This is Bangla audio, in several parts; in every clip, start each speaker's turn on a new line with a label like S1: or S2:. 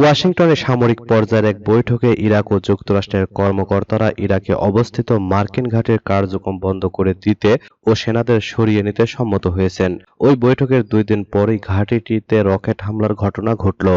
S1: ওয়াশিংটনে সামরিক পর্যায়ের এক বৈঠকে ইরাক ও যুক্তরাষ্ট্রের কর্মকর্তারা ইরাকে অবস্থিত মার্কিন ঘাটের কার্যক্রম বন্ধ করে দিতে ও সেনাদের সরিয়ে নিতে সম্মত হয়েছেন ওই বৈঠকের দুই দিন পরই ঘাঁটিটিতে রকেট হামলার ঘটনা ঘটল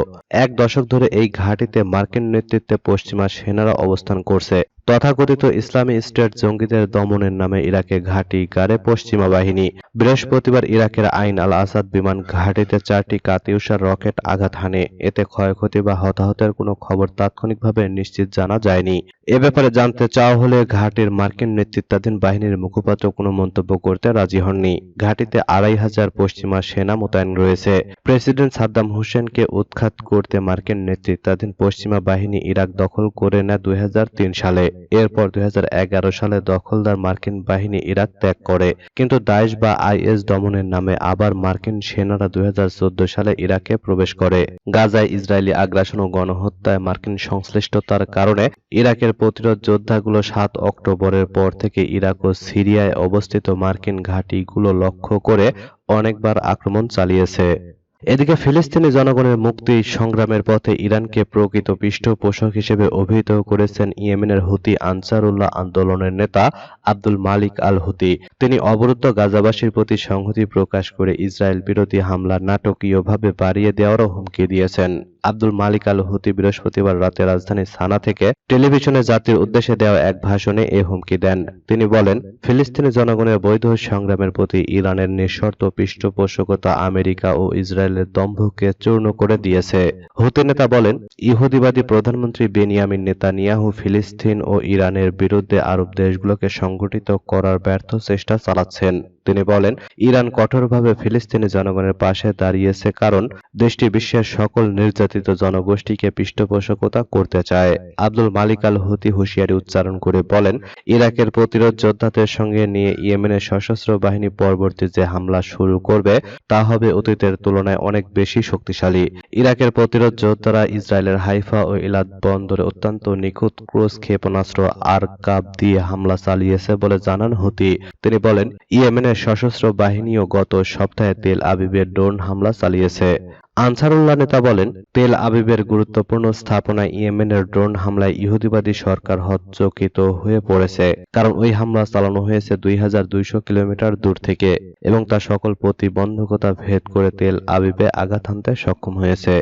S1: এক দশক ধরে এই ঘাটিতে মার্কিন নেতৃত্বে পশ্চিমা সেনারা অবস্থান করছে তথাকথিত ইসলামী স্টেট জঙ্গিদের দমনের নামে ইরাকে ঘাঁটি গাড়ে পশ্চিমা বাহিনী বৃহস্পতিবার ইরাকের আইন আল আসাদ বিমান ঘাঁটিতে চারটি কাতিউষার রকেট আঘাত হানে এতে ক্ষয়ক্ষতি বা হতাহতের কোনো খবর তাৎক্ষণিকভাবে নিশ্চিত জানা যায়নি এ ব্যাপারে জানতে চাওয়া হলে ঘাটির মার্কিন নেতৃত্বাধীন বাহিনীর মুখপাত্র কোনো মন্তব্য করতে রাজি হননি ঘাটিতে আড়াই হাজার পশ্চিমা সেনা মোতায়েন রয়েছে প্রেসিডেন্ট সাদ্দাম হোসেনকে উৎখাত করতে মার্কিন নেতৃত্বাধীন পশ্চিমা বাহিনী ইরাক দখল করে নেয় দুই সালে এরপর দুই সালে দখলদার মার্কিন বাহিনী ইরাক ত্যাগ করে কিন্তু দায়েশ বা আইএস দমনের নামে আবার মার্কিন সেনারা দুই সালে ইরাকে প্রবেশ করে গাজায় ইসরায়েলি আগ্রাসন ও গণহত্যায় মার্কিন সংশ্লিষ্টতার কারণে ইরাকের প্রতিরোধ যোদ্ধাগুলো সাত অক্টোবরের পর থেকে ইরাক ও সিরিয়ায় অবস্থিত মার্কিন ঘাঁটিগুলো লক্ষ্য করে অনেকবার আক্রমণ চালিয়েছে এদিকে ফিলিস্তিনি জনগণের মুক্তি সংগ্রামের পথে ইরানকে প্রকৃত পৃষ্ঠপোষক হিসেবে অভিহিত করেছেন ইয়েমেনের হুতি আনসারুল্লাহ আন্দোলনের নেতা আব্দুল মালিক আল হুতি তিনি অবরুদ্ধ গাজাবাসীর প্রতি সংহতি প্রকাশ করে ইসরায়েল বিরোধী হামলা নাটকীয়ভাবে বাড়িয়ে দেওয়ারও হুমকি দিয়েছেন আব্দুল মালিক আল হুতি বৃহস্পতিবার রাতে রাজধানী সানা থেকে টেলিভিশনে জাতির উদ্দেশ্যে দেওয়া এক ভাষণে এ হুমকি দেন তিনি বলেন ফিলিস্তিনি জনগণের বৈধ সংগ্রামের প্রতি ইরানের নিঃশর্ত পৃষ্ঠপোষকতা আমেরিকা ও ইসরায়েল ইসরায়েলের দম্ভকে চূর্ণ করে দিয়েছে হুতি নেতা বলেন ইহুদিবাদী প্রধানমন্ত্রী বেনিয়ামিন নেতানিয়াহু ফিলিস্তিন ও ইরানের বিরুদ্ধে আরব দেশগুলোকে সংগঠিত করার ব্যর্থ চেষ্টা চালাচ্ছেন তিনি বলেন ইরান কঠোরভাবে ফিলিস্তিনি জনগণের পাশে দাঁড়িয়েছে কারণ দেশটি বিশ্বের সকল নির্যাতিত জনগোষ্ঠীকে পৃষ্ঠপোষকতা করতে চায় আব্দুল মালিক আল হুতি হুঁশিয়ারি উচ্চারণ করে বলেন ইরাকের প্রতিরোধ যোদ্ধাদের সঙ্গে নিয়ে ইয়েমেনের সশস্ত্র বাহিনী পরবর্তী যে হামলা শুরু করবে তা হবে অতীতের তুলনায় অনেক বেশি শক্তিশালী ইরাকের প্রতিরোধ যোদ্ধারা ইসরায়েলের হাইফা ও ইলাদ বন্দরে অত্যন্ত নিখুঁত ক্রুজ ক্ষেপণাস্ত্র আর কাপ দিয়ে হামলা চালিয়েছে বলে জানান হুতি তিনি বলেন ইয়েমেনের সশস্ত্র বাহিনীও গত সপ্তাহে তেল আবিবের ড্রোন হামলা চালিয়েছে আনসারুল্লাহ নেতা বলেন তেল আবিবের গুরুত্বপূর্ণ স্থাপনা ইয়েমেনের ড্রোন হামলায় ইহুদিবাদী সরকার হতচকিত হয়ে পড়েছে কারণ ওই হামলা চালানো হয়েছে দুই কিলোমিটার দূর থেকে এবং তা সকল প্রতিবন্ধকতা ভেদ করে তেল আবিবে আঘাত হানতে সক্ষম হয়েছে